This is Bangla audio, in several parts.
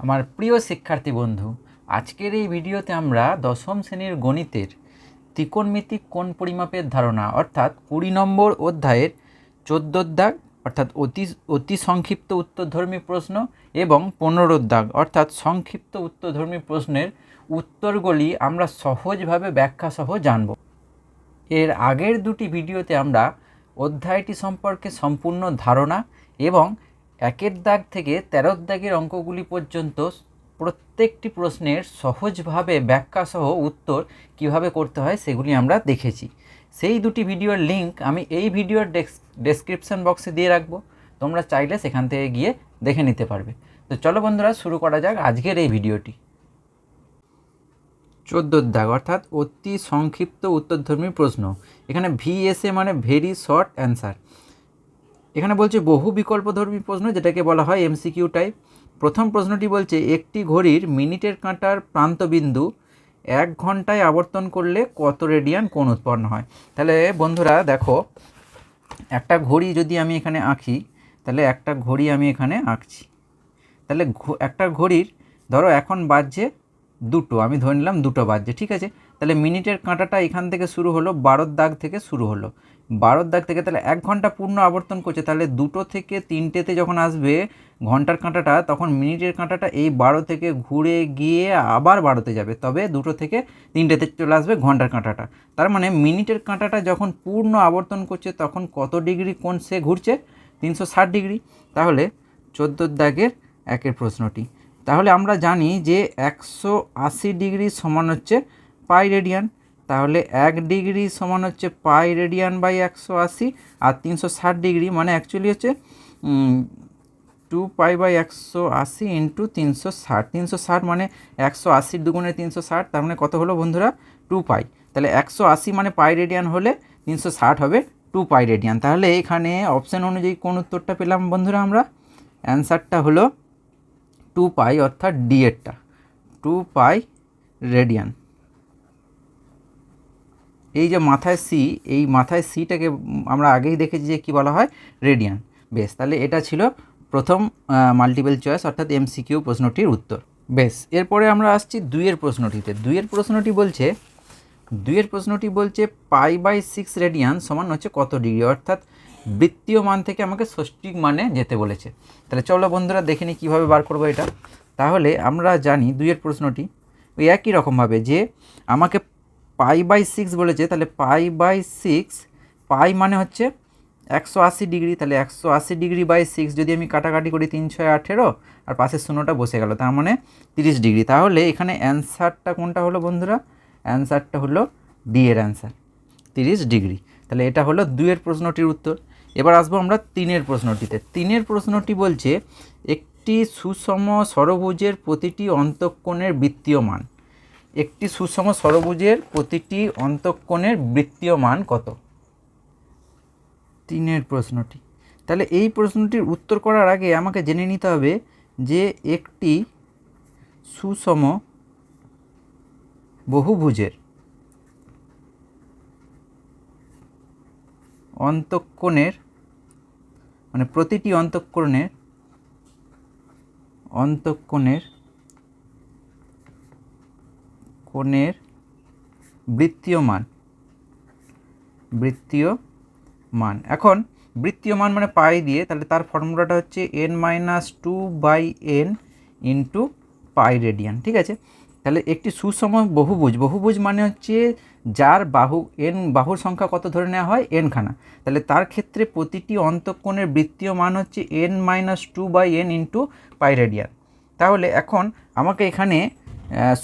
আমার প্রিয় শিক্ষার্থী বন্ধু, আজকের এই ভিডিওতে আমরা দশম শ্রেণির গণিতের ত্রিকোণমিতিক কোণ পরিমাপের ধারণা, অর্থাৎ কুড়ি নম্বর অধ্যায়ের চোদ্দোর দাগ, অর্থাৎ অতি অতি সংক্ষিপ্ত উত্তরধর্মী প্রশ্ন এবং পনেরোর অর্থাৎ সংক্ষিপ্ত উত্তরধর্মী প্রশ্নের উত্তরগুলি আমরা সহজভাবে ব্যাখ্যাসহ জানব। এর আগের দুটি ভিডিওতে আমরা অধ্যায়টি সম্পর্কে সম্পূর্ণ ধারণা এবং একের দাগ থেকে তেরোর দাগের অঙ্কগুলি পর্যন্ত প্রত্যেকটি প্রশ্নের সহজভাবে ব্যাখ্যাসহ উত্তর কীভাবে করতে হয় সেগুলি আমরা দেখেছি। সেই দুটি ভিডিওর লিংক আমি এই ভিডিওর ডেসক্রিপশন বক্সে দিয়ে রাখব। তোমরা চাইলে সেখান থেকে গিয়ে দেখে নিতে পারবে। তো চলো বন্ধুরা, শুরু করা যাক আজকের এই ভিডিওটি। চোদ্দোর দাগ, অর্থাৎ অতি সংক্ষিপ্ত উত্তরধর্মী প্রশ্ন। এখানে ভিএসএ মানে ভেরি শর্ট অ্যান্সার এখানে বলছে বহু বিকল্পধর্মী প্রশ্ন, যেটাকে বলা হয় এমসিকিউ টাইপ প্রথম প্রশ্নটি বলছে, একটি ঘড়ির মিনিটের কাঁটার প্রান্তবিন্দু এক ঘন্টায় আবর্তন করলে কত রেডিয়ান কোণ উৎপন্ন হয়? তাহলে বন্ধুরা দেখো, একটা ঘড়ি যদি আমি এখানে আঁকি, তাহলে একটা ঘড়ি আমি এখানে আঁকছি। তাহলে একটা ঘড়ির, ধরো এখন বাজছে দুটো, আমি ধরে নিলাম দুটো বাজছে, ঠিক আছে? তাহলে মিনিটের কাঁটাটা এখান থেকে শুরু হলো, বারোর দাগ থেকে শুরু হলো। বারোর দাগ থেকে তাহলে এক ঘণ্টা পূর্ণ আবর্তন করছে, তাহলে দুটো থেকে তিনটেতে যখন আসবে ঘণ্টার কাঁটাটা, তখন মিনিটের কাঁটাটা এই বারো থেকে ঘুরে গিয়ে আবার বারোতে যাবে, তবে দুটো থেকে তিনটেতে চলে আসবে ঘণ্টার কাঁটাটা। তার মানে মিনিটের কাঁটাটা যখন পূর্ণ আবর্তন করছে, তখন কত ডিগ্রি কোণ সে ঘুরছে? তিনশো ষাট ডিগ্রি। তাহলে চোদ্দোর দাগের একের প্রশ্নটি। তাহলে আমরা জানি যে একশো আশি ডিগ্রি সমান হচ্ছে পাই রেডিয়ান। তাহলে এক ডিগ্রি সমান হচ্ছে পাই রেডিয়ান বাই একশো আশি আর তিনশো ষাট ডিগ্রি মানে অ্যাকচুয়ালি হচ্ছে টু পাই বাই একশো আশি ইন্টু তিনশো ষাট। তিনশো ষাট মানে একশো আশির দুগুণে তিনশো ষাট, তার মানে কত হলো বন্ধুরা? টু পাই তাহলে একশো আশি মানে পাই রেডিয়ান হলে তিনশো ষাট হবে টু পাই রেডিয়ান। তাহলে এখানে অপশান অনুযায়ী কোন উত্তরটা পেলাম বন্ধুরা আমরা? অ্যান্সারটা হলো টু পাই অর্থাৎ ডি এরটা। Two pi radian. এই যে মাথায় সি এই মাথায় সিটাকে আমরা আগেই দেখেছি যে কী বলা হয়? রেডিয়ান বেশ, তাহলে এটা ছিল প্রথম মাল্টিপল চয়েস অর্থাৎ এম এমসিকিউ প্রশ্নটির উত্তর। বেশ, এরপরে আমরা আসছি দুইয়ের প্রশ্নটিতে। দুইয়ের প্রশ্নটি বলছে, দুইয়ের প্রশ্নটি বলছে পাই বাই সিক্স রেডিয়ান সমান হচ্ছে কত ডিগ্রি? অর্থাৎ বৃত্তীয় মান থেকে আমাকে ষষ্ঠিক মানে যেতে বলেছে। তাহলে চলো বন্ধুরা দেখে নিই কীভাবে বার করব এটা। তাহলে আমরা জানি দুইয়ের প্রশ্নটি ওই একই রকমভাবে যে আমাকে পাই বাই সিক্স বলেছে, তাহলে পাই বাই সিক্স, পাই মানে হচ্ছে একশো আশি ডিগ্রি, তাহলে একশো আশি ডিগ্রি বাই সিক্স যদি আমি কাটাকাটি করি তিন ছয় আঠেরো, আর পাশের শূন্যটা বসে গেল, তার মানে তিরিশ ডিগ্রি। তাহলে এখানে অ্যান্সারটা কোনটা হলো বন্ধুরা? অ্যান্সারটা হলো ডি এর অ্যান্সার, তিরিশ ডিগ্রি। তাহলে এটা হলো দুইয়ের প্রশ্নটির উত্তর। এবার আসব আমরা তিনের প্রশ্নটিতে। তিনের প্রশ্নটি বলছে, একটি সুষম ষড়ভুজের প্রতিটি অন্তঃকোণের বৃত্তীয় মান একটি সুষম ষড়ভুজের প্রতিটি অন্তঃকোণের বৃত্তীয় মান কত? তিনের প্রশ্নটি। তাহলে এই প্রশ্নটির উত্তর করার আগে আমাকে জেনে নিতে হবে যে একটি সুষম বহুভুজের অন্তঃকোণের মানে প্রতিটি অন্তঃকোণের অন্তঃকোণের কোণের বৃত্তীয় মান বৃত্তীয় মান এখন বৃত্তীয় মান মানে পাই দিয়ে তাহলে তার ফর্মুলাটা হচ্ছে n minus two by n into pi radian ঠিক আছে? তাহলে একটি সুষম বহুভুজ বহুভুজ মানে হচ্ছে যার বাহু এন বাহুর সংখ্যা কত ধরে নেওয়া হয়? এন খানা। তাহলে তার ক্ষেত্রে প্রতিটি অন্তঃকোণের বৃত্তীয় মান হচ্ছে n minus two by n into pi radian তাহলে এখন আমাকে এখানে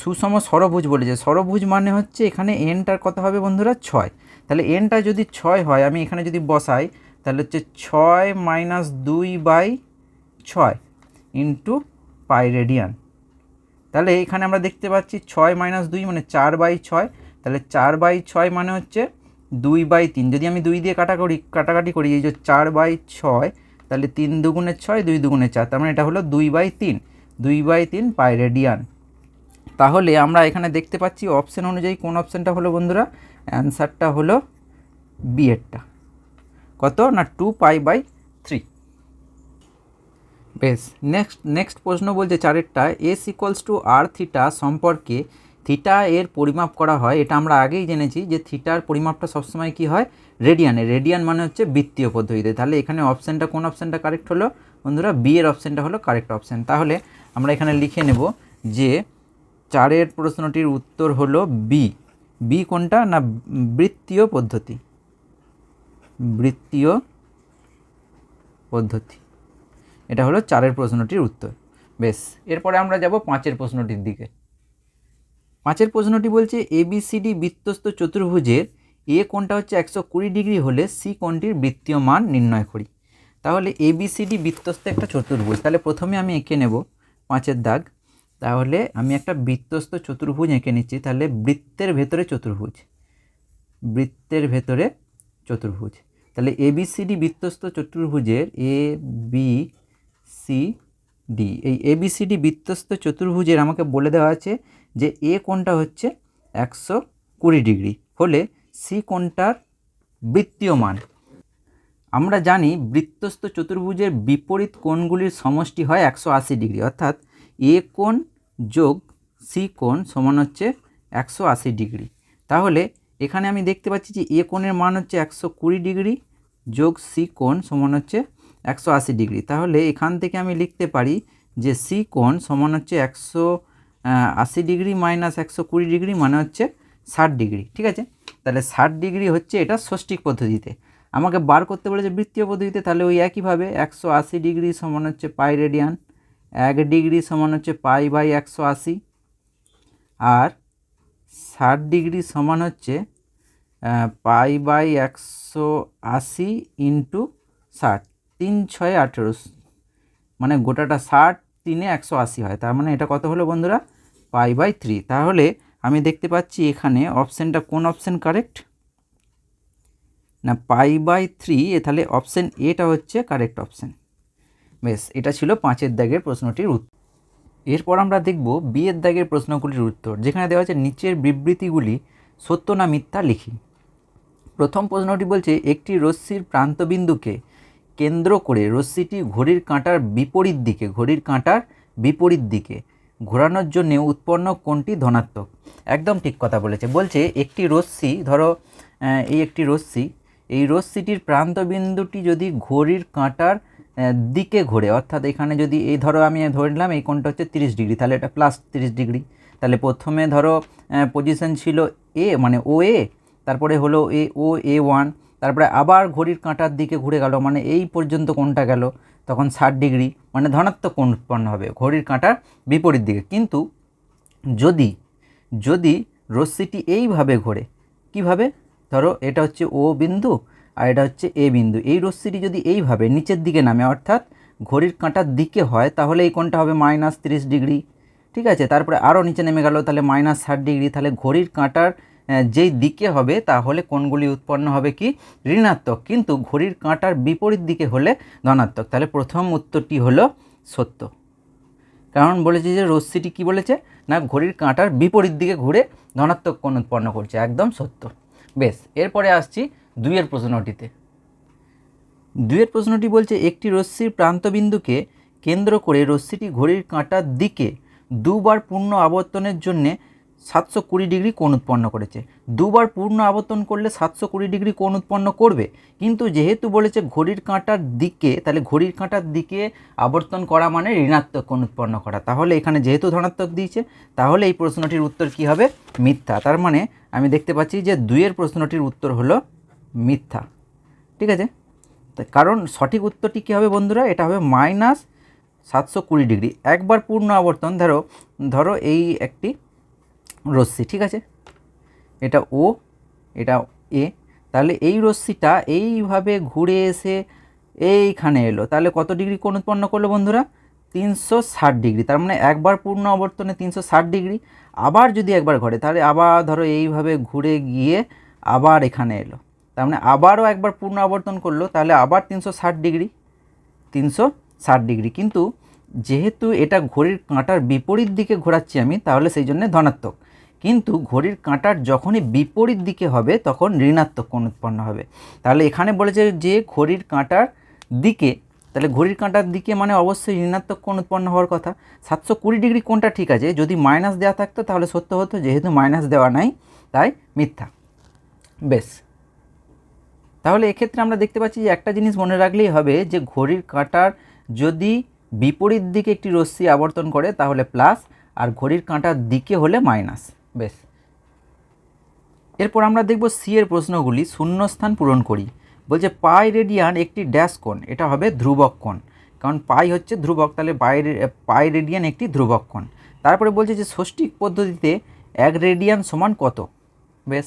সুষম ষড়ভুজ বলেছে। ষড়ভুজ মানে হচ্ছে এখানে এনটার কত হবে বন্ধুরা? ছয়। তাহলে এনটা যদি ছয় হয়, আমি এখানে যদি বসাই, তাহলে হচ্ছে ছয় মাইনাস দুই বাই ছয় ইন্টু পাই রেডিয়ান তাহলে এখানে আমরা দেখতে পাচ্ছি ছয় মাইনাস দুই মানে চার বাই ছয়। তাহলে চার বাই ছয় মানে হচ্ছে দুই বাই তিন। যদি আমি দুই দিয়ে কাটা করি কাটাকাটি করি, এই যে চার বাই ছয়, তাহলে তিন দুগুণের ছয়, দুই দুগুণের চার। তার মানে এটা হলো দুই বাই তিন। দুই বাই তিন পাই রেডিয়ান তাহলে আমরা এখানে দেখতে পাচ্ছি অপশান অনুযায়ী কোন অপশানটা হলো বন্ধুরা? অ্যান্সারটা হলো বি এরটা কত না টু পাই বাই থ্রি বেশ নেক্সট নেক্সট প্রশ্ন বলছে চারেরটা S equals to R theta সম্পর্কে থিটা এর পরিমাপ করা হয়, এটা আমরা আগেই জেনেছি যে থিটার পরিমাপটা সবসময় কি হয়? রেডিয়ানে রেডিয়ান মানে হচ্ছে বৃত্তীয় পদ্ধতিতে। তাহলে এখানে অপশানটা কোন অপশানটা কারেক্ট হলো? বন্ধুরা বি এর অপশানটা হলো কারেক্ট অপশান তাহলে আমরা এখানে লিখে নেব যে চারের প্রশ্নটির উত্তর হলো বি। বি কোনটা না বৃত্তীয় পদ্ধতি? বৃত্তীয় পদ্ধতি। এটা হলো চারের প্রশ্নটির উত্তর। বেশ, এরপরে আমরা যাব পাঁচের প্রশ্নটির দিকে। পাঁচের প্রশ্নটি বলছে এবিসিডি বৃত্তস্ত চতুর্ভুজের এ কোণটা হচ্ছে একশো কুড়ি ডিগ্রি হলে সি কোণটির বৃত্তীয় মান নির্ণয় করি? তাহলে এবিসিডি বৃত্তস্ত একটা চতুর্ভুজ। তাহলে প্রথমে আমি এঁকে নেব পাঁচের দাগ। তাহলে আমি একটা বৃত্তস্ত চতুর্ভুজ এঁকে নিচ্ছি, তাহলে বৃত্তের ভেতরে চতুর্ভুজ। বৃত্তের ভেতরে চতুর্ভুজ। তাহলে এবিসিডি বৃত্তস্ত চতুর্ভুজের এ বি সি ডি এই এবিসিডি বৃত্তস্ত চতুর্ভুজের আমাকে বলে দেওয়া আছে যে এ কোণটা হচ্ছে একশো কুড়ি ডিগ্রি হলে সি কোণটার বৃত্তীয় মান আমরা জানি বৃত্তস্থ চতুর্ভুজের বিপরীত কোণগুলির সমষ্টি হয় একশো আশি ডিগ্রি, অর্থাৎ এ কোণ যোগ সি কোণ সমান হচ্ছে একশো আশি ডিগ্রি। তাহলে এখানে আমি দেখতে পাচ্ছি যে এ কোণের মান হচ্ছে একশো কুড়ি ডিগ্রি যোগ সি কোণ সমান হচ্ছে একশো আশি ডিগ্রি। তাহলে এখান থেকে আমি লিখতে পারি যে সি কোণ সমান হচ্ছে একশো আশি ডিগ্রি মাইনাস একশো কুড়ি ডিগ্রি মানে হচ্ছে ষাট ডিগ্রি, ঠিক আছে? তাহলে ষাট ডিগ্রি হচ্ছে এটা ষষ্ঠিক পদ্ধতিতে। আমাকে বার করতে বলেছে বৃত্তীয় পদ্ধতিতে, তাহলে ওই একইভাবে একশো আশি ডিগ্রি সমান হচ্ছে পাই রেডিয়ান। এক ডিগ্রি সমান হচ্ছে পাই বাই একশো আশি। আর ষাট ডিগ্রি সমান হচ্ছে পাই বাই একশো আশি ইন্টু ষাট, তিন ছয় আঠেরো। মানে গোটাটা ষাট তিনে একশো আশি হয়। তার মানে এটা কত হলো বন্ধুরা? Pi by three. তাহলে আমি দেখতে পাচ্ছি এখানে অপশানটা কোন অপশান কারেক্ট? না, পাই বাই থ্রি তাহলে অপশান এটা হচ্ছে কারেক্ট অপশান। বেশ, এটা ছিল পাঁচের দাগের প্রশ্নটির উত্তর। এরপর আমরা দেখব বিয়ের দাগের প্রশ্নগুলির উত্তর, যেখানে দেওয়া আছে নিচের বিবৃতিগুলি সত্য না মিথ্যা লিখি। প্রথম প্রশ্নটি বলছে, একটি রশ্মির প্রান্তবিন্দুকে কেন্দ্র করে রশ্মিটি ঘড়ির কাঁটার বিপরীত দিকে, ঘড়ির কাঁটার বিপরীত দিকে ঘোরানোর জন্য উৎপন্ন কোনটি ধনাত্মক? একদম ঠিক কথা বলেছে। বলছে, একটি রশ্মি, ধরো এই একটি রশ্মি, এই রশ্মিটির প্রান্তবিন্দুটি যদি ঘড়ির কাঁটার দিকে ঘোরে, অর্থাৎ এখানে যদি এই ধরো আমি ধরে নিলাম এই কোণটা হচ্ছে তিরিশ ডিগ্রি, তাহলে এটা প্লাস তিরিশ ডিগ্রি। তাহলে প্রথমে ধরো পজিশন ছিল এ মানে ও এ তারপরে হলো এ ও এ ওয়ান তারপরে আবার ঘড়ির কাঁটার দিকে ঘুরে গেল মানে এই পর্যন্ত কোণটা গেল, তখন ষাট ডিগ্রি মানে ধনাত্মক কোণ উৎপন্ন হবে ঘড়ির কাঁটার বিপরীত দিকে। কিন্তু যদি যদি রশ্মিটি এইভাবে ঘোরে, কীভাবে? ধরো এটা হচ্ছে ও বিন্দু আর এটা হচ্ছে এ বিন্দু। এই রশ্মিটি যদি এইভাবে নিচের দিকে নামে, অর্থাৎ ঘড়ির কাঁটার দিকে হয়, তাহলে এই কোণটা হবে মাইনাস তিরিশ ডিগ্রি। ঠিক আছে? তারপরে আরও নিচে নেমে গেল, তাহলে মাইনাস ষাট ডিগ্রি। তাহলে ঘড়ির কাঁটার যেই দিকে হবে, তাহলে কোণগুলি উৎপন্ন হবে কি? ঋণাত্মক। কিন্তু ঘড়ির কাঁটার বিপরীত দিকে হলে ধনাত্মক। তাহলে প্রথম উত্তরটি হলো সত্য। কারণ বলেছে যে রশ্মিটি কি বলেছে? না, ঘড়ির কাঁটার বিপরীত দিকে ঘুরে ধনাত্মক কোণ উৎপন্ন করছে। একদম সত্য। বেশ, এরপরে আসছি দুইয়ের প্রশ্নটিতে। দুইয়ের প্রশ্নটি বলছে, একটি রশ্মির প্রান্তবিন্দুকে কেন্দ্র করে রশ্মিটি ঘড়ির কাঁটার দিকে দুবার পূর্ণ আবর্তনের জন্যে সাতশো কুড়ি ডিগ্রি কোণ উৎপন্ন করেছে। দুবার পূর্ণ আবর্তন করলে সাতশো কুড়ি ডিগ্রি কোণ উৎপন্ন করবে। কিন্তু যেহেতু বলেছে ঘড়ির কাঁটার দিকে, তাহলে ঘড়ির কাঁটার দিকে আবর্তন করা মানে ঋণাত্মক কোণ উৎপন্ন করা। তাহলে এখানে যেহেতু ধনাত্মক দিয়েছে, তাহলে এই প্রশ্নটির উত্তর কি হবে? মিথ্যা। তার মানে আমি দেখতে পাচ্ছি যে দুইয়ের প্রশ্নটির উত্তর হলো মিথ্যা। ঠিক আছে? তা কারণ সঠিক উত্তরটি কী হবে বন্ধুরা? এটা হবে মাইনাস সাতশো কুড়ি ডিগ্রি। একবার পূর্ণ আবর্তন, ধরো ধরো এই একটি রশ্মি, ঠিক আছে? এটা ও এটা এ তাহলে এই রশ্মিটা এইভাবে ঘুরে এসে এইখানে এলো। তাহলে কত ডিগ্রি কোণ উৎপন্ন করল বন্ধুরা? তিনশো ষাট ডিগ্রি। তার মানে একবার পূর্ণ আবর্তনে তিনশো ষাট ডিগ্রি। আবার যদি একবার ঘরে, তাহলে আবার ধরো এইভাবে ঘুরে গিয়ে আবার এখানে এলো। তার মানে আবারও একবার পূর্ণ আবর্তন করল, তাহলে আবার তিনশো ষাট ডিগ্রি, তিনশো ষাট ডিগ্রি। কিন্তু যেহেতু এটা ঘড়ির কাঁটার বিপরীত দিকে ঘোরাচ্ছি আমি, তাহলে সেই জন্য ধনাত্মক। কিন্তু ঘড়ির কাঁটার যখনই বিপরীত দিকে হবে, তখন ঋণাত্মক কোণ উৎপন্ন হবে। তাহলে এখানে বলেছে যে ঘড়ির কাঁটার দিকে, তাহলে ঘড়ির কাঁটার দিকে মানে অবশ্যই ঋণাত্মক কোণ উৎপন্ন হওয়ার কথা। সাতশো কুড়ি ডিগ্রি কোণটা ঠিক আছে, যদি মাইনাস দেওয়া থাকতো তাহলে সত্য হতো, যেহেতু মাইনাস দেওয়া নাই, তাই মিথ্যা। বেশ। তাহলে এক্ষেত্রে আমরা দেখতে পাচ্ছি যে একটা জিনিস মনে রাখলেই হবে যে ঘড়ির কাঁটার যদি বিপরীত দিকে একটি রশ্মি আবর্তন করে, তাহলে প্লাস, আর ঘড়ির কাঁটার দিকে হলে মাইনাস। বেশ। এরপর আমরা দেখব সি এর প্রশ্নগুলি, শূন্যস্থান পূরণ করি। বলছে, পাই রেডিয়ান একটি ড্যাশ কোণ, এটা হবে ধ্রুবক কোণ। কারণ পাই হচ্ছে ধ্রুবক, তাহলে পাই পাই রেডিয়ান একটি ধ্রুবক কোণ। তারপরে বলছে যে ষষ্ঠিক পদ্ধতিতে এক রেডিয়ান সমান কত? বেশ।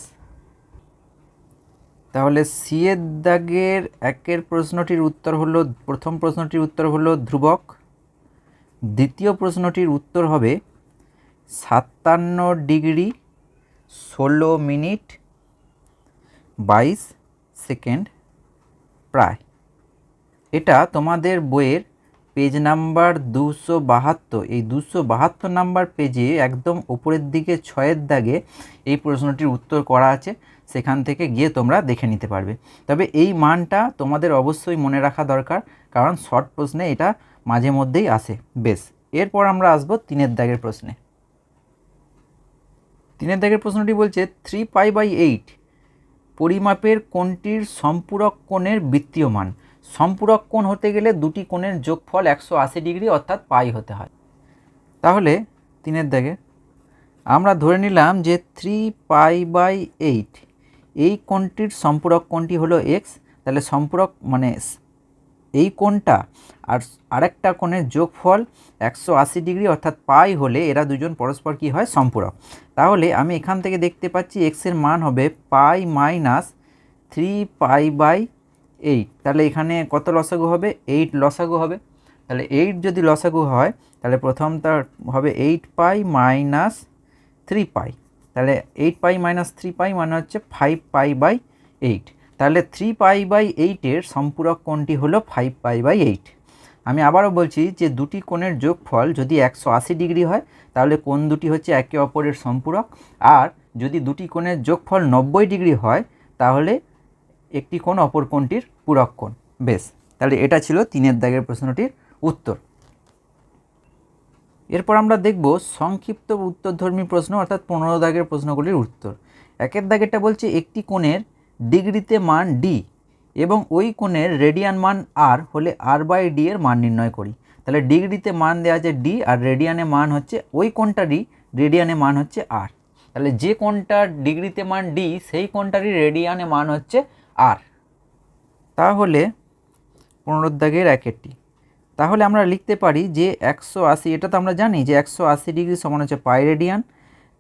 তাহলে সি এর দাগের একের প্রশ্নটির উত্তর হলো, প্রথম প্রশ্নটির উত্তর হলো ধ্রুবক। দ্বিতীয় প্রশ্নটির উত্তর হবে সাতান্ন ডিগ্রি ষোলো মিনিট বাইশ সেকেন্ড প্রায়। এটা তোমাদের বইয়ের পেজ নাম্বার দুশো বাহাত্তর। এই দুশো বাহাত্তর নাম্বার পেজে একদম উপরের দিকে ছয়ের দাগে এই প্রশ্নটির উত্তর করা আছে। সেখান থেকে গিয়ে তোমরা দেখে নিতে পারবে। তবে এই মানটা তোমাদের অবশ্যই মনে রাখা দরকার, কারণ শর্ট প্রশ্নে এটা মাঝে মধ্যেই আসে। বেশ, এরপর আমরা আসব তিনের দাগের প্রশ্নে। তিনের দাগের প্রশ্নটি বলছে, থ্রি পাই বাই এইট পরিমাপের কোণটির সম্পূরক কোণের বৃত্তীয় মান সম্পূরক কোণ হতে গেলে দুটি কোণের যোগফল একশো আশি ডিগ্রি অর্থাৎ পাই হতে হয়। তাহলে তিনের দাগে আমরা ধরে নিলাম যে থ্রি পাই বাই এইট এই কোণটির সম্পূরক কোণটি হলো এক্স তাহলে সম্পূরক মানে এই কোণটা আর আরেকটা কোণের যোগফল একশো আশি ডিগ্রি অর্থাৎ পাই হলে এরা দুজন পরস্পর কি হয়? সম্পূরক। তাহলে আমি এখান থেকে দেখতে পাচ্ছি এক্সের মান হবে pi minus three pi by eight. তাহলে এখানে কত লসাগু হবে? এইট লসাগু হবে। তাহলে এইট যদি লসাগু হয়, তাহলে প্রথম তার হবে eight pi minus three pi. তাহলে eight pi minus three pi মানে হচ্ছে ফাইভ পাই বাই এইট তাহলে থ্রি পাই বাই এইটের সম্পূরক কোণটি হলো ফাইভ পাই বাই এইট আমি আবারও বলছি যে দুটি কোণের যোগফল যদি একশো আশি ডিগ্রি হয়, তাহলে কোণ দুটি হচ্ছে একে অপরের সম্পূরক। আর যদি দুটি কোণের যোগফল নব্বই ডিগ্রি হয়, তাহলে একটি কোণ অপর কোণটির পূরক কোণ। বেশ, তাহলে এটা ছিল তিনের দাগের প্রশ্নটির উত্তর। এরপর আমরা দেখব সংক্ষিপ্ত উত্তরধর্মী প্রশ্ন, অর্থাৎ পনেরো দাগের প্রশ্নগুলির উত্তর। একের দাগেরটা বলছে একটি কোণের ডিগ্রিতে মান ডি এবং ওই কোণের রেডিয়ান মান আর হলে আর বাই ডি এর মান নির্ণয় করি। তাহলে ডিগ্রিতে মান দেওয়া আছে ডি আর রেডিয়ানে মান হচ্ছে, ওই কোণটারই রেডিয়ানে মান হচ্ছে আর তাহলে যে কোণটার ডিগ্রিতে মান ডি সেই কোণটারই রেডিয়ানে মান হচ্ছে আর তাহলে পুনরুদ্যোগের একেরটি। তাহলে আমরা লিখতে পারি যে একশো আশি, এটা তো আমরা জানি যে একশো আশি ডিগ্রি সমান হচ্ছে পাই রেডিয়ান।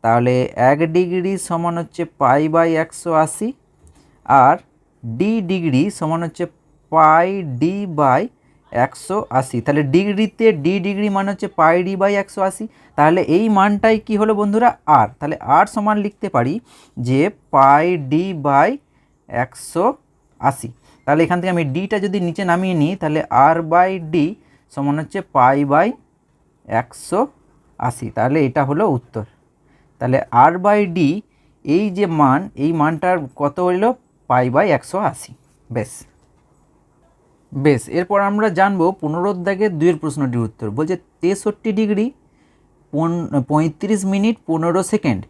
তাহলে এক ডিগ্রি সমান হচ্ছে পাই বাই একশো আশি, আর ডি ডিগ্রি সমান হচ্ছে পাই ডি বাই একশো আশি। তাহলে ডিগ্রিতে ডি ডিগ্রি মানে হচ্ছে পাই ডি বাই একশো আশি। তাহলে এই মানটাই কি হলো বন্ধুরা? আর তাহলে আর সমান লিখতে পারি যে পাই ডি বাই একশো আশি। তাহলে এখান থেকে আমি ডিটা যদি নিচে নামিয়ে নিই, তাহলে আর বাই ডি সমান হচ্ছে পাই বাই একশো আশি। তাহলে এটা হলো উত্তর। তাহলে আর বাই ডি, এই যে মান, এই মানটার কত হইল পাই বাই একশো আশি। বেশ। বেশ, এরপর আমরা জানব পুনরুদ্যোগের দুইয়ের প্রশ্নটির উত্তর। বলছে তেষট্টি ডিগ্রি পঁয়ত্রিশ মিনিট পনেরো সেকেন্ড,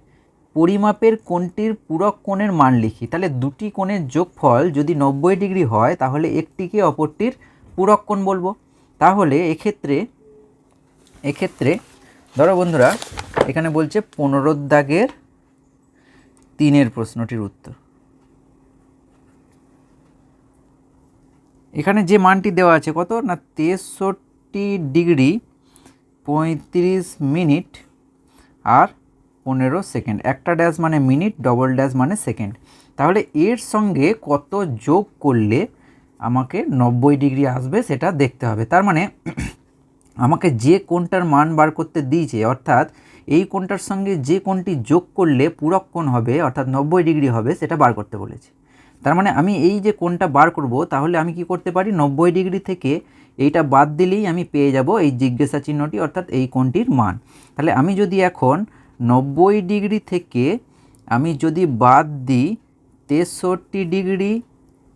পরিমাপের কোণটির পূরক কোণের মান লিখি। তাহলে দুটি কোণের যোগফল যদি নব্বই ডিগ্রি হয়, তাহলে একটিকে অপরটির পূরক কোণ বলব। তাহলে এক্ষেত্রে এক্ষেত্রে, ধরো বন্ধুরা, এখানে বলছে পুনরুদ্যোগের তিনের প্রশ্নটির উত্তর। এখানে যে মানটি দেওয়া আছে কত? না, তেষট্টি ডিগ্রি পঁয়ত্রিশ মিনিট আর পনেরো সেকেন্ড। একটা ড্যাশ মানে মিনিট, ডবল ড্যাশ মানে সেকেন্ড। তাহলে এর সঙ্গে কত যোগ করলে আমাকে নব্বই ডিগ্রি আসবে, সেটা দেখতে হবে। তার মানে আমাকে যে কোনটার মান বার করতে দিয়েছে, অর্থাৎ এই কোনটার সঙ্গে যে কোনটি যোগ করলে পূরক কোণ হবে, অর্থাৎ নব্বই ডিগ্রি হবে, সেটা বার করতে বলেছে। তার মানে আমি এই যে কোনটা বার করব, তাহলে আমি কি করতে পারি? নব্বই ডিগ্রি থেকে এইটা বাদ দিলেই আমি পেয়ে যাব এই জিজ্ঞাসা চিহ্নটি, অর্থাৎ এই কোনটির মান। তাহলে আমি যদি এখন নব্বই ডিগ্রি থেকে আমি যদি বাদ দিই তেষট্টি ডিগ্রি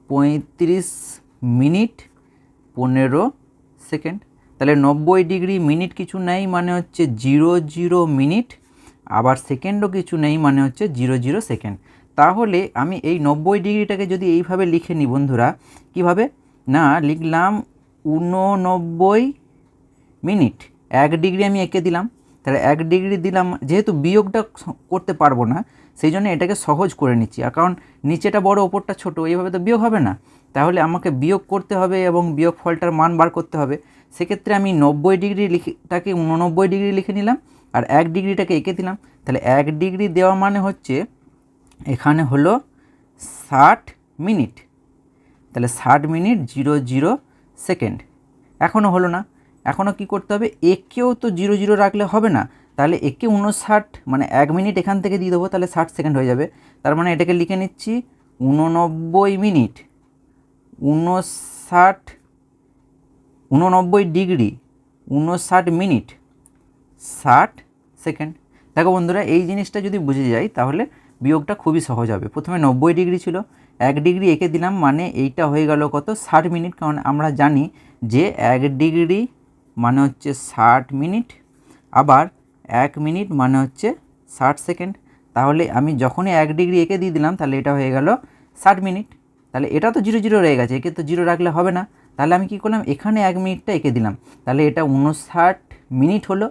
পঁয়ত্রিশ মিনিট পনেরো সেকেন্ড। তাহলে নব্বই ডিগ্রি মিনিট কিছু নেই মানে হচ্ছে জিরো জিরো মিনিট, আবার সেকেন্ডও কিছু নেই মানে হচ্ছে জিরো জিরো সেকেন্ড। তাহলে আমি এই নব্বই ডিগ্রিটাকে যদি এইভাবে লিখে নিই বন্ধুরা, কীভাবে? না, লিখলাম উননব্বই মিনিট। এক ডিগ্রি আমি এঁকে দিলাম। তাহলে এক ডিগ্রি দিলাম, যেহেতু বিয়োগটা করতে পারব না সেই জন্য এটাকে সহজ করে নিচ্ছি। আর কারণ নিচেটা বড়, ওপরটা ছোট, এইভাবে তো বিয়োগ হবে না। তাহলে আমাকে বিয়োগ করতে হবে এবং বিয়োগ ফলটার মান বার করতে হবে। সেক্ষেত্রে আমি নব্বই ডিগ্রি লিখেটাকে উননব্বই ডিগ্রি লিখে নিলাম আর এক ডিগ্রিটাকে এঁকে দিলাম। তাহলে এক ডিগ্রি দেওয়া মানে হচ্ছে এখানে হলো ষাট মিনিট। তাহলে ষাট মিনিট জিরো জিরো সেকেন্ড। এখনও হলো না। এখনও কি করতে হবে? একেও তো জিরো জিরো রাখলে হবে না। তাহলে একে উনষাট মানে এক মিনিট এখান থেকে দিয়ে দেবো, তাহলে ষাট সেকেন্ড হয়ে যাবে। তার মানে এটাকে লিখে নিচ্ছি উননব্বই মিনিট উনষাট উননব্বই ডিগ্রি উনষাট মিনিট, ষাট সেকেন্ড। দেখো বন্ধুরা, এই জিনিসটা যদি বুঝে যাই, তাহলে বিয়োগটা খুবই সহজ হবে। প্রথমে নব্বই ডিগ্রি ছিল, এক ডিগ্রি এঁকে দিলাম মানে এইটা হয়ে গেল কত? ষাট মিনিট, কারণ আমরা জানি যে এক ডিগ্রি মানে হচ্ছে ষাট মিনিট। আবার এক মিনিট মানে হচ্ছে ষাট সেকেন্ড। তাহলে আমি যখনই এক ডিগ্রি এঁকে দিয়ে দিলাম, তাহলে এটা হয়ে গেল ষাট মিনিট। তাহলে এটা তো জিরো জিরো রয়ে গেছে, একে তো জিরো রাখলে হবে না। তাহলে আমি কী করলাম? এখানে এক মিনিটটা এঁকে দিলাম। তাহলে এটা উনষাট মিনিট হলো।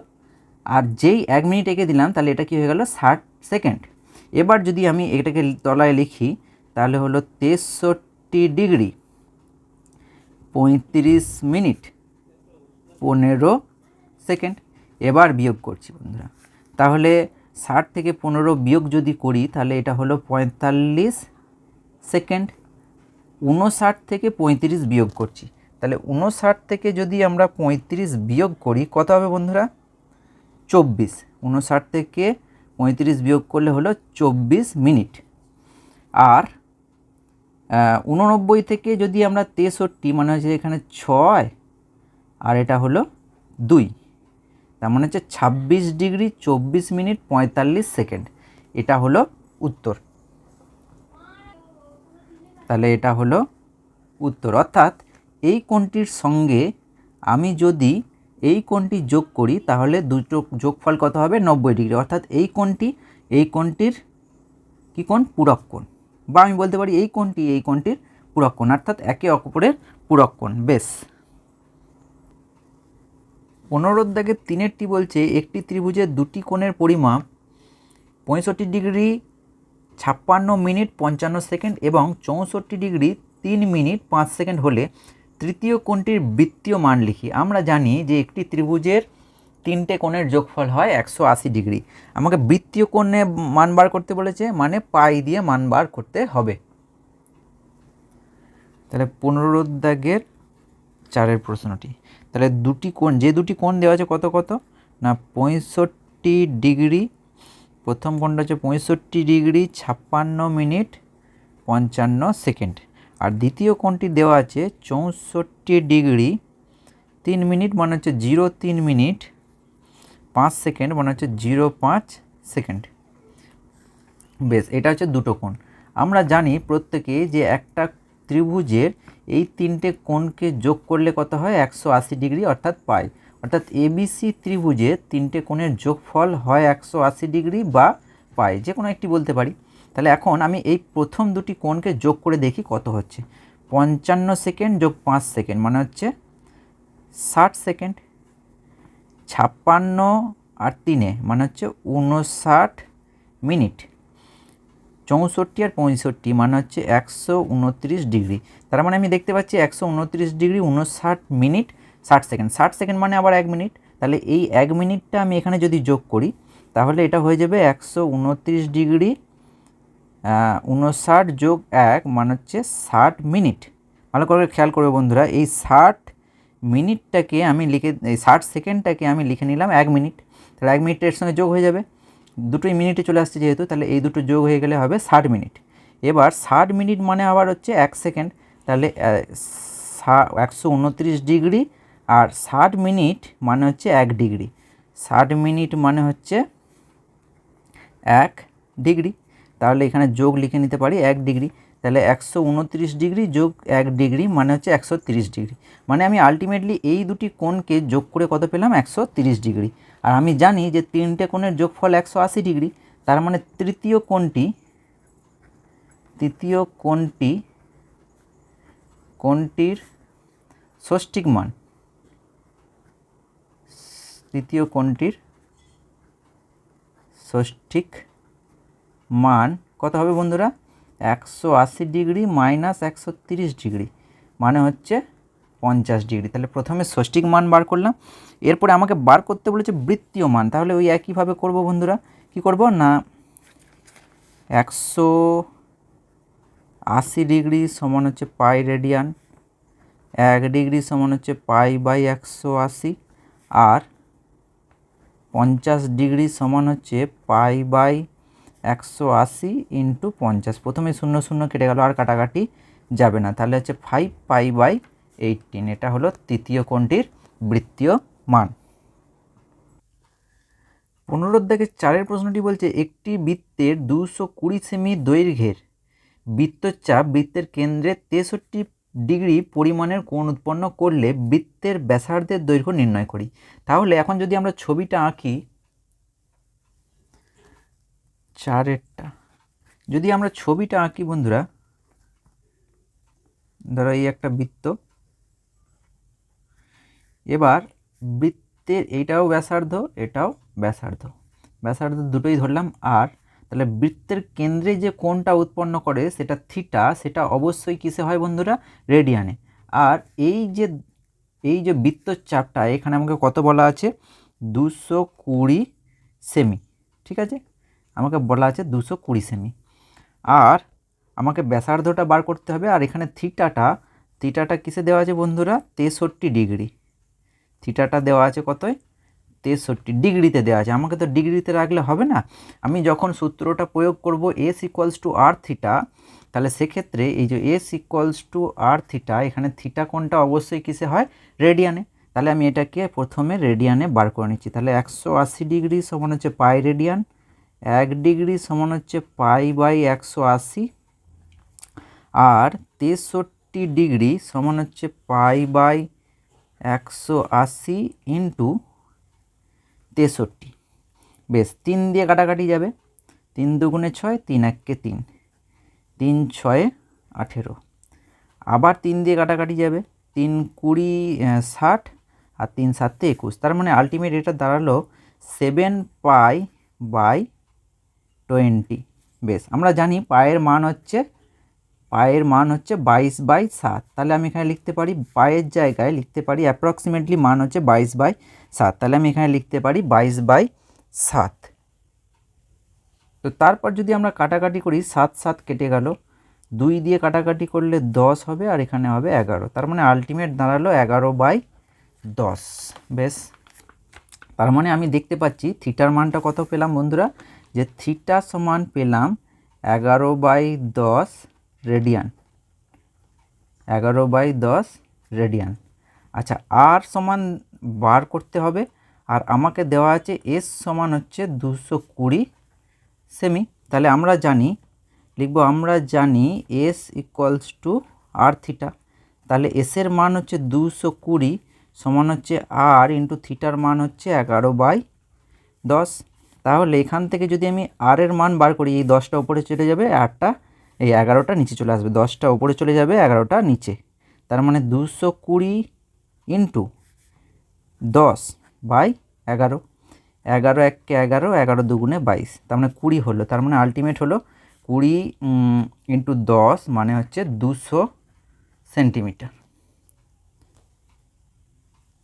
আর যেই এক মিনিট এঁকে দিলাম, তাহলে এটা কি হয়ে গেল? ষাট সেকেন্ড। এবার যদি আমি এটাকে তলায় লিখি, তাহলে হলো তেষট্টি ডিগ্রি, পঁয়ত্রিশ মিনিট, পনেরো সেকেন্ড। এবার বিয়োগ করছি বন্ধুরা। তাহলে ষাট থেকে পনেরো বিয়োগ যদি করি, তাহলে এটা হলো পঁয়তাল্লিশ সেকেন্ড। উনষাট থেকে পঁয়ত্রিশ বিয়োগ করছি। তাহলে উনষাট থেকে যদি আমরা পঁয়ত্রিশ বিয়োগ করি, কত হবে বন্ধুরা? চব্বিশ। উনষাট থেকে পঁয়ত্রিশ বিয়োগ করলে হলো চব্বিশ মিনিট। আর উননব্বই থেকে যদি আমরা তেষট্টি মানে হচ্ছে এখানে ছয়, আর এটা হলো দুই। তার মানে হচ্ছে ছাব্বিশ ডিগ্রি চব্বিশ মিনিট পঁয়তাল্লিশ সেকেন্ড। এটা হলো উত্তর। তাহলে এটা হলো উত্তর। অর্থাৎ এই কোণটির সঙ্গে আমি যদি এই কোণটি যোগ করি, তাহলে দুটো যোগফল কত হবে? নব্বই ডিগ্রি। অর্থাৎ এই কোণটি, এই কোণটির কী কোণ? পূরক কোণ। বা আমি বলতে পারি এই কোণটি, এই কোণটির পূরক কোণ। অর্থাৎ একে অপরের পূরক কোণ। বেশ। পনেরো দাগের তিনেরটি বলছে, একটি ত্রিভুজের দুটি কোণের পরিমাপ পঁয়ষট্টি ডিগ্রি ছাপ্পান্ন মিনিট পঞ্চান্ন সেকেন্ড এবং চৌষট্টি ডিগ্রি তিন মিনিট পাঁচ সেকেন্ড হলে তৃতীয় কোণটির বৃত্তীয় মান লিখি। আমরা জানি যে একটি ত্রিভুজের তিনটে কোণের যোগফল হয় একশো আশি ডিগ্রি। আমাকে বৃত্তীয় কোণে মান বার করতে বলেছে মানে পাই দিয়ে মান বার করতে হবে। তাহলে পনেরো চারের প্রশ্নটি। তাহলে দুটি কোণ, যে দুটি কোণ দেওয়া আছে কত কত? না, পঁয়ষট্টি ডিগ্রি, প্রথম কোণটা হচ্ছে পঁয়ষট্টি ডিগ্রি ছাপ্পান্ন মিনিট পঞ্চান্ন সেকেন্ড। আর দ্বিতীয় কোণটি দেওয়া আছে চৌষট্টি ডিগ্রি তিন মিনিট মানে হচ্ছে জিরো তিন মিনিট পাঁচ সেকেন্ড মানে হচ্ছে জিরো পাঁচ সেকেন্ড। বেশ, এটা হচ্ছে দুটো কোণ। আমরা জানি প্রত্যেকে যে একটা ত্রিভুজের এই তিনটে কোণকে যোগ করলে কত হয়? একশো আশি ডিগ্রি অর্থাৎ পাই। অর্থাৎ এবিসি ত্রিভুজে তিনটে কোণের যোগফল হয় একশো আশি ডিগ্রি বা পাই। যে কোনো একটি বলতে পারি। তাহলে এখন আমি এই প্রথম দুটি কোণকে যোগ করে দেখি কত হচ্ছে। পঞ্চান্ন সেকেন্ড যোগ পাঁচ সেকেন্ড মানে হচ্ছে ষাট সেকেন্ড। ছাপ্পান্ন আর তিনে মানে হচ্ছে উনষাট মিনিট। চৌষট্টি আর পঁয়ষট্টি মানে হচ্ছে একশো উনত্রিশ ডিগ্রি। তার মানে আমি দেখতে পাচ্ছি একশো উনত্রিশ ডিগ্রি উনষাট মিনিট ষাট সেকেন্ড। ষাট সেকেন্ড মানে আবার এক মিনিট। তাহলে এই এক মিনিটটা আমি এখানে যদি যোগ করি, তাহলে এটা হয়ে যাবে একশো উনত্রিশ ডিগ্রি উনষাট যোগ এক মানে হচ্ছে ষাট মিনিট। ভালো করে খেয়াল করবে বন্ধুরা, এই ষাট মিনিটটাকে আমি লিখে, এই ষাট সেকেন্ডটাকে আমি লিখে নিলাম এক মিনিট। তাহলে এক মিনিটের সঙ্গে যোগ হয়ে যাবে। দুটোই মিনিটে চলে আসছে যেহেতু, তাহলে এই দুটো যোগ হয়ে গেলে হবে ষাট মিনিট। এবার ষাট মিনিট মানে আবার হচ্ছে এক সেকেন্ড, তাহলে একশো উনত্রিশ ডিগ্রি আর ষাট মিনিট মানে হচ্ছে এক ডিগ্রি। ষাট মিনিট মানে হচ্ছে এক ডিগ্রি। তাহলে এখানে যোগ লিখে নিতে পারি এক ডিগ্রি। তাহলে একশো উনত্রিশ ডিগ্রি যোগ এক ডিগ্রি মানে হচ্ছে একশো তিরিশ ডিগ্রি। মানে আমি আলটিমেটলি এই দুটি কোণকে যোগ করে কত পেলাম? একশো তিরিশ ডিগ্রি। আর আমি জানি যে তিনটে কোণের যোগফল একশো আশি ডিগ্রি, তার মানে তৃতীয় কোণটি তৃতীয় কোণটি, কোণটির ষষ্ঠিক মান, তৃতীয় কোণটির ষষ্ঠিক মান কত হবে বন্ধুরা? একশো আশি ডিগ্রি মাইনাস একশো তিরিশ ডিগ্রি মানে হচ্ছে পঞ্চাশ ডিগ্রি। তাহলে প্রথমে ষষ্ঠিক মান বার করলাম। এরপরে আমাকে বার করতে বলেছে বৃত্তীয় মান। তাহলে ওই একইভাবে করব বন্ধুরা। কি করব? না, একশো আশি ডিগ্রি সমান হচ্ছে পাই রেডিয়ান, এক ডিগ্রি সমান হচ্ছে পাই বাই একশো আশি, আর পঞ্চাশ ডিগ্রি সমান হচ্ছে পাই বাই একশো আশি ইন্টু পঞ্চাশ। প্রথমে শূন্য শূন্য কেটে গেল, আর কাটাকাটি যাবে না। তাহলে হচ্ছে ফাইভ পাই বাই এইটিন এটা হলো তৃতীয় কোণটির বৃত্তীয় মান। পুনরুদ্ধারের চারের প্রশ্নটি বলছে, একটি বৃত্তের দুশো কুড়ি সেমি দৈর্ঘ্যের বৃত্তচাপ বৃত্তের কেন্দ্রে তেষট্টি ডিগ্রি পরিমাণের কোণ উৎপন্ন করলে বৃত্তের ব্যাসার্ধের দৈর্ঘ্য নির্ণয় করি। তাহলে এখন যদি আমরা ছবিটা আঁকি, চারেরটা, যদি আমরা ছবিটা আঁকি বন্ধুরা, ধরো এই একটা বৃত্ত এবার বৃত্তের এইটাও ব্যাসার্ধ, এটাও ব্যাসার্ধ। ব্যাসার্ধ দুটোই ধরলাম আর, তাহলে বৃত্তের কেন্দ্রে যে কোণটা উৎপন্ন করে সেটা থিটা, সেটা অবশ্যই কিসে হয় বন্ধুরা? রেডিয়ানে। আর এই যে এই যে বৃত্তচাপটা, এখানে আমাকে কত বলা আছে? দুশো কুড়ি সেমি, ঠিক আছে? আমাকে বলা আছে দুশো কুড়ি সেমি। আর আমাকে ব্যাসার্ধটা বার করতে হবে, আর এখানে থিটাটা থিটাটা কিসে দেওয়া আছে বন্ধুরা? তেষট্টি ডিগ্রি। থিটাটা দেওয়া আছে কতই? তেষট্টি ডিগ্রিতে দেওয়া আছে। আমাকে তো ডিগ্রিতে রাখলে হবে না। আমি যখন সূত্রটা প্রয়োগ করব S equals to R theta তাহলে সেক্ষেত্রে এই যে S equals to R theta এখানে থিটা কোনটা অবশ্যই কিসে হয়? রেডিয়ানে। তাহলে আমি এটাকে প্রথমে রেডিয়ানে বার করে নিচ্ছি। তাহলে একশো আশি ডিগ্রি সমান হচ্ছে পাই রেডিয়ান, এক ডিগ্রি সমান হচ্ছে পাই বাই একশো আশি, আর তেষট্টি ডিগ্রি সমান হচ্ছে পাই বাই একশো আশি ইন্টু তেষট্টি। বেশ, তিন দিয়ে কাটাকাটি যাবে। তিন দুগুণে ছয়, তিন এককে তিন। তিন ছয়ে আঠেরো। আবার তিন দিয়ে কাটাকাটি যাবে। তিন কুড়ি ষাট আর তিন সাতে একুশ। তার মানে আলটিমেট এটা দাঁড়াল সেভেন পাই বাই টোয়েন্টি বেশ, আমরা জানি পায়ের মান হচ্ছে পায়ের মান হচ্ছে বাইশ বাই সাত। তাহলে আমি এখানে লিখতে পারি, পায়ের জায়গায় লিখতে পারি অ্যাপ্রক্সিমেটলি মান হচ্ছে বাইশ বাই সাত। তাহলে আমি এখানে লিখতে পারি বাইশ বাই সাত। তো তারপর যদি আমরা কাটাকাটি করি, সাত সাত কেটে গেল। দুই দিয়ে কাটাকাটি করলে দশ হবে আর এখানে হবে এগারো। তার মানে আলটিমেট দাঁড়াল এগারো বাই দশ। বেশ। তার মানে আমি দেখতে পাচ্ছি থিটার মানটা কত পেলাম বন্ধুরা? যে থিটা সমান পেলাম এগারো বাই দশ রেডিয়ান। এগারো বাই দশ রেডিয়ান। আচ্ছা আর সমান বার করতে হবে। আর আমাকে দেওয়া আছে এস সমান হচ্ছে দুশো কুড়ি সেমি। তাহলে আমরা জানি, লিখব আমরা জানি S equals to R theta তাহলে এসের মান হচ্ছে দুশো কুড়ি সমান হচ্ছে আর ইন্টু থিটার মান হচ্ছে এগারো বাই দশ। তাহলে এখান থেকে যদি আমি আর এর মান বার করি, এই দশটা উপরে চলে যাবে আটটা এই এগারোটা নিচে চলে আসবে। দশটা ওপরে চলে যাবে, এগারোটা নিচে। তার মানে দুশো কুড়ি ইন্টু দশ বাই এগারো। এগারো এককে এগারো এগারো দুগুণে বাইশ। তার মানে কুড়ি হলো। তার মানে আলটিমেট হলো কুড়ি ইন্টু দশ মানে হচ্ছে দুশো সেন্টিমিটার।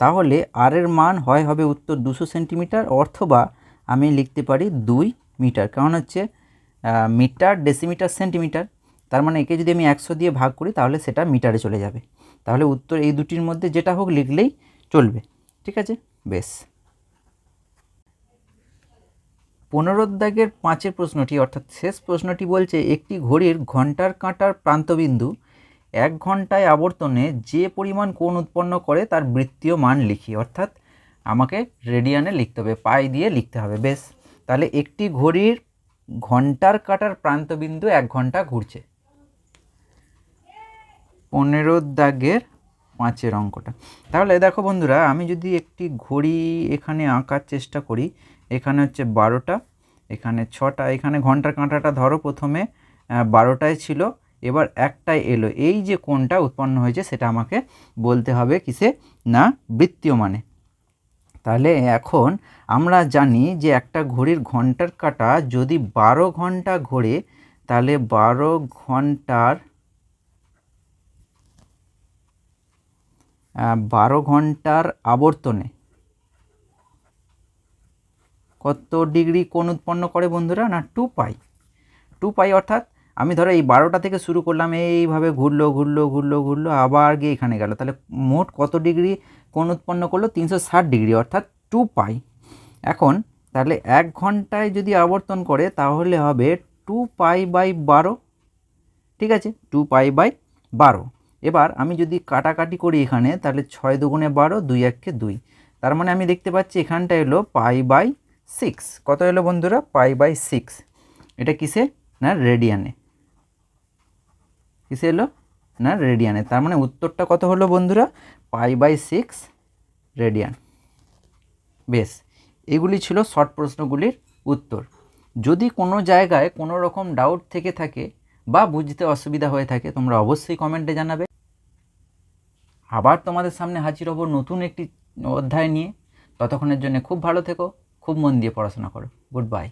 তাহলে আর এর মান হয় হবে উত্তর দুশো সেন্টিমিটার অথবা আমি লিখতে পারি দুই মিটার। কারণ হচ্ছে মিটার ডেসিমিটার সেন্টিমিটার তার মানে একে যদি আমি একশো দিয়ে ভাগ করি, তাহলে সেটা মিটারে চলে যাবে। তাহলে উত্তর এই দুটির মধ্যে যেটা হোক লিখলেই চলবে। ঠিক আছে? বেশ। পুনরুদ্যোগের পাঁচের প্রশ্নটি, অর্থাৎ শেষ প্রশ্নটি বলছে, একটি ঘড়ির ঘণ্টার কাঁটার প্রান্তবিন্দু এক ঘন্টায় আবর্তনে যে পরিমাণ কোণ উৎপন্ন করে, তার বৃত্তীয় মান লিখি। অর্থাৎ আমাকে রেডিয়ানে লিখতে হবে, পাই দিয়ে লিখতে হবে। বেশ। তাহলে একটি ঘড়ির ঘণ্টার কাটার প্রান্তবিন্দু এক ঘণ্টা ঘুরছে। পনেরো দাগের পাঁচের অঙ্কটা। তাহলে দেখো বন্ধুরা, আমি যদি একটি ঘড়ি এখানে আঁকার চেষ্টা করি, এখানে হচ্ছে বারোটা, এখানে ছটা, এখানে ঘণ্টার কাঁটাটা ধরো প্রথমে বারোটায় ছিল, এবার একটায় এলো। এই যে কোণটা উৎপন্ন হয়েছে, সেটা আমাকে বলতে হবে কিসে? না, বৃত্তীয় মানে। তাহলে এখন আমরা জানি যে একটা ঘড়ির ঘণ্টার কাটা যদি বারো ঘণ্টা ঘোরে, তাহলে বারো ঘণ্টার বারো ঘণ্টার আবর্তনে কত ডিগ্রি কোণ উৎপন্ন করে বন্ধুরা? না, টু পাই। টু পাই অর্থাৎ আমি ধরো এই বারোটা থেকে শুরু করলাম, এইভাবে ঘুরলো ঘুরলো ঘুরলো ঘুরলো, আবার গিয়ে এখানে গেল। তাহলে মোট কত ডিগ্রি কোণ উৎপন্ন করল তিনশো ষাট ডিগ্রি, অর্থাৎ টু পাই। এখন তাহলে এক ঘন্টায় যদি আবর্তন করে, তাহলে হবে টু পাই বাই বারো, ঠিক আছে? টু পাই বাই বারো। এবার আমি যদি কাটাকাটি করি এখানে, তাহলে ছয় দুগুণে বারো, দুই এককে দুই। তার মানে আমি দেখতে পাচ্ছি এখানটা এলো পাই বাই সিক্স। কত এলো বন্ধুরা? Pi by six. এটা কিসে? না, রেডিয়ানে। কিসে এলো? না রেডিয়ানে তার মানে উত্তরটা কত হলো বন্ধুরা? পাই বাই সিক্স রেডিয়ান বেশ, এগুলি ছিল শর্ট প্রশ্নগুলির উত্তর। যদি কোনো জায়গায় কোনো রকম ডাউট থেকে থাকে বা বুঝতে অসুবিধা হয়ে থাকে, তোমরা অবশ্যই কমেন্টে জানাবে। আবার তোমাদের সামনে হাজির হব নতুন একটি অধ্যায় নিয়ে। ততক্ষণের জন্য খুব ভালো থেকো, খুব মন দিয়ে পড়াশোনা করো। Good bye